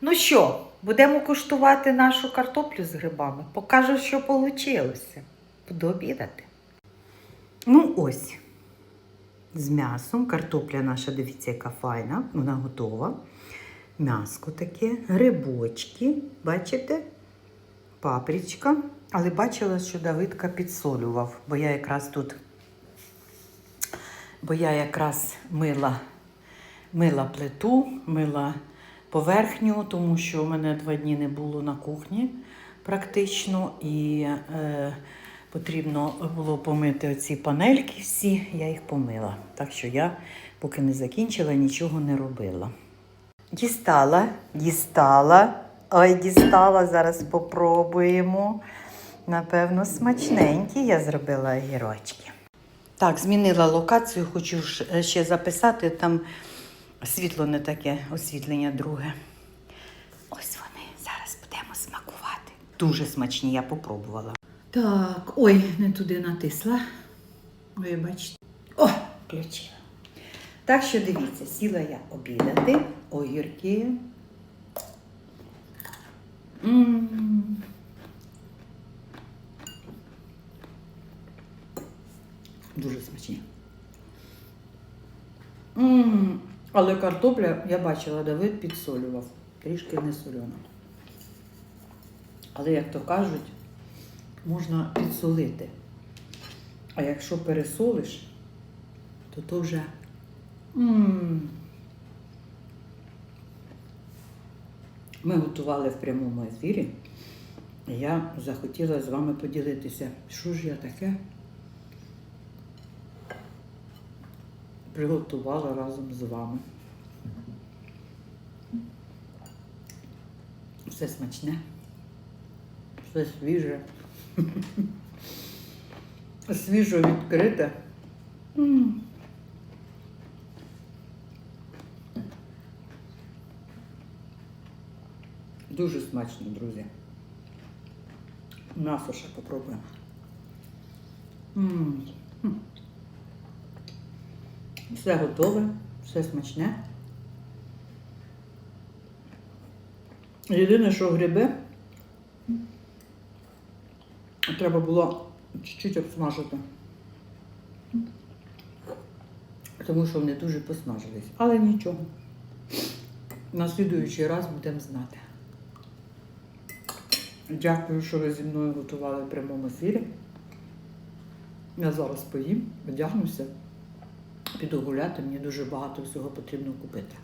Ну що, будемо куштувати нашу картоплю з грибами. Покажу, що вийшло. Буду обідати. Ну ось. З м'ясом. Картопля наша, дивіться, яка файна. Вона готова. М'яско таке, грибочки, бачите? Папричка. Але бачила, що Давидка підсолював, бо я якраз тут, бо я якраз мила, мила плиту, мила поверхню, тому що в мене два дні не було на кухні практично, і е, потрібно було помити оці панельки всі, я їх помила. Так що я, поки не закінчила, нічого не робила. Дістала, дістала. Ой, дістала, зараз попробуємо. Напевно, смачненькі я зробила огірочки. Так, змінила локацію, хочу е, ще записати. Там світло не таке, освітлення друге. Ось вони. Зараз будемо смакувати. Дуже смачні, я попробувала. Так, ой, не туди натисла. Ви бачите. О, включила. Так що дивіться, сіла я обідати, огірки. Дуже смачні. м Але картопля, я бачила, Давид підсолював. Трішки не солена. Але, як то кажуть, можна підсолити. А якщо пересолиш, то то вже. м Ми готували в прямому ефірі. Я захотіла з вами поділитися, що ж я таке приготувала разом з вами. Все смачне, все свіже, свіжо відкрите. Дуже смачно, друзі. Ще попробуємо. Все готове, все смачне. Єдине, що гриби треба було чуть-чуть обсмажити. Тому що вони дуже посмажились. Але нічого. На слідуючий раз будемо знати. Дякую, що ви зі мною готували в прямому ефірі. Я зараз поїм, одягнуся, піду гуляти, мені дуже багато всього потрібно купити.